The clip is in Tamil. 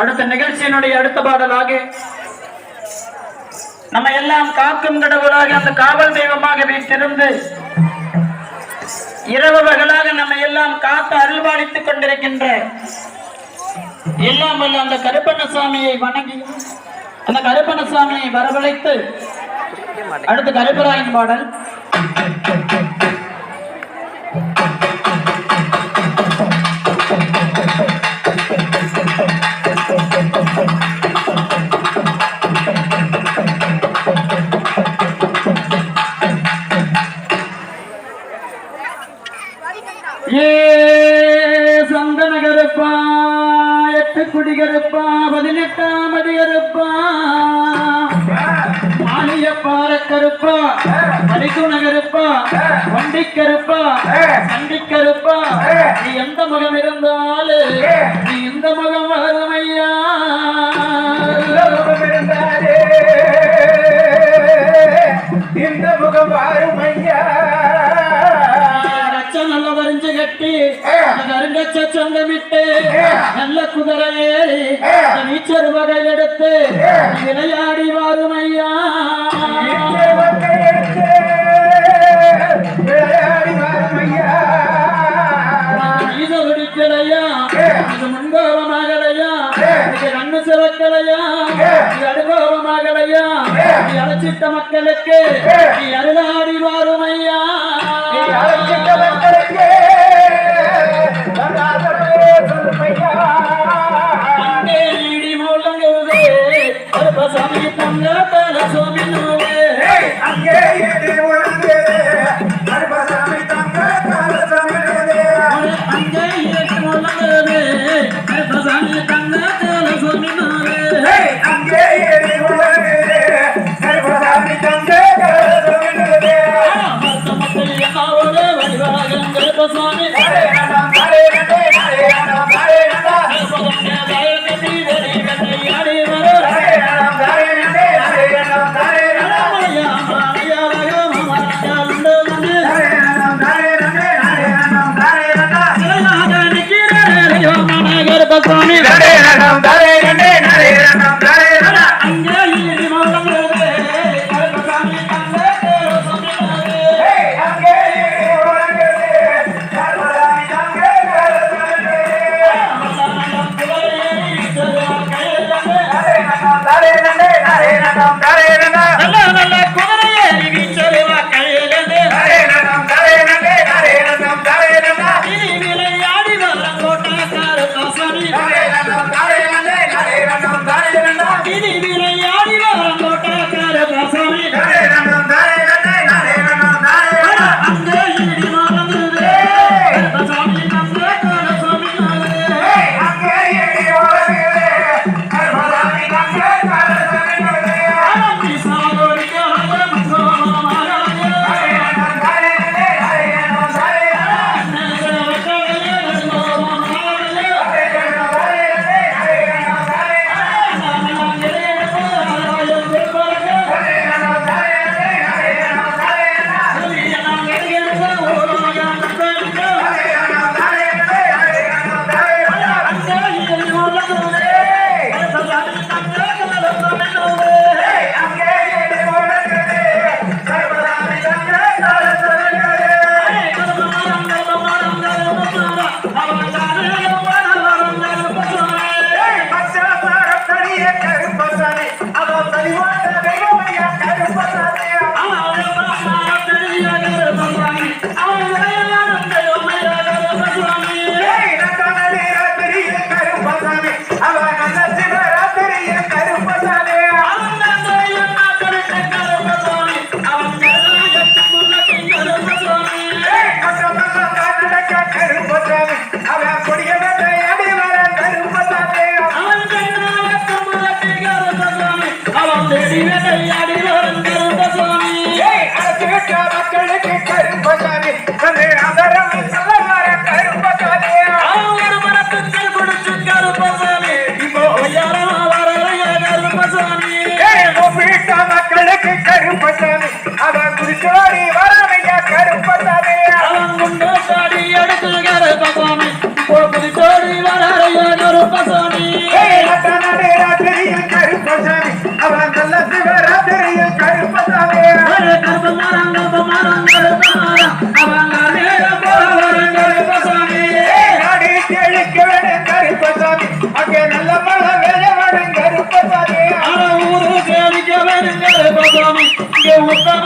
அடுத்த நிகழ்ச்சியினுடைய அடுத்த பாடலாக நம்ம எல்லாம் காக்கும் கடவுளாக அந்த காவல் தெய்வமாக வீட்டிருந்து இரவு பகலாக நம்ம எல்லாம் காத்து அருள்பாலித்துக் கொண்டிருக்கின்ற எல்லாம் வல்ல அந்த கருப்பண்ணசாமியை வணங்கி அந்த கருப்பண்ணசாமியை வரவழைத்து அடுத்து கருப்பராயன் பாடல். ஏ சந்தன கருப்பா எட்டு குடி கருப்பா பதினெட்டாம் அடி கருப்பா மானிய பார கருப்பா மடிக்குண கருப்பா வண்டி கருப்பா சண்டி கருப்பா நீ எந்த முகம் இருந்தாலும் நீ இந்த முகம் கட்டி கருங்கச்ச சொந்தமிட்டு நல்ல குதிரை ஏறி நீச்சர் வகை எடுத்து விளையாடி வரும் ஐயா. அனுபவமாகலையா அழைச்சிட்ட மக்களுக்கு அருளாடி வரும் ஐயா. வழிவாகம் கருப்பசாமி பசோனி போக்குடி தோடி வரைய கரு பசோனி ரத்தனே ராத்திரிய கரு பசோனி அவன் நல்ல சிவராத்திரிய கரு பசோனி கருப்பமாரங்க பமாரங்க கருப்பமாரா அவங்க நேர போறவரங்க கருப்பசாமி. நாடி கேளுக்க வேணும் கருப்பசாமி. அங்கே நல்ல மழை வேலை வேணும் கருப்பசாமி. அவன் ஊரு கேளுக்க வேணும் கருப்பசாமி. இங்கே உத்தம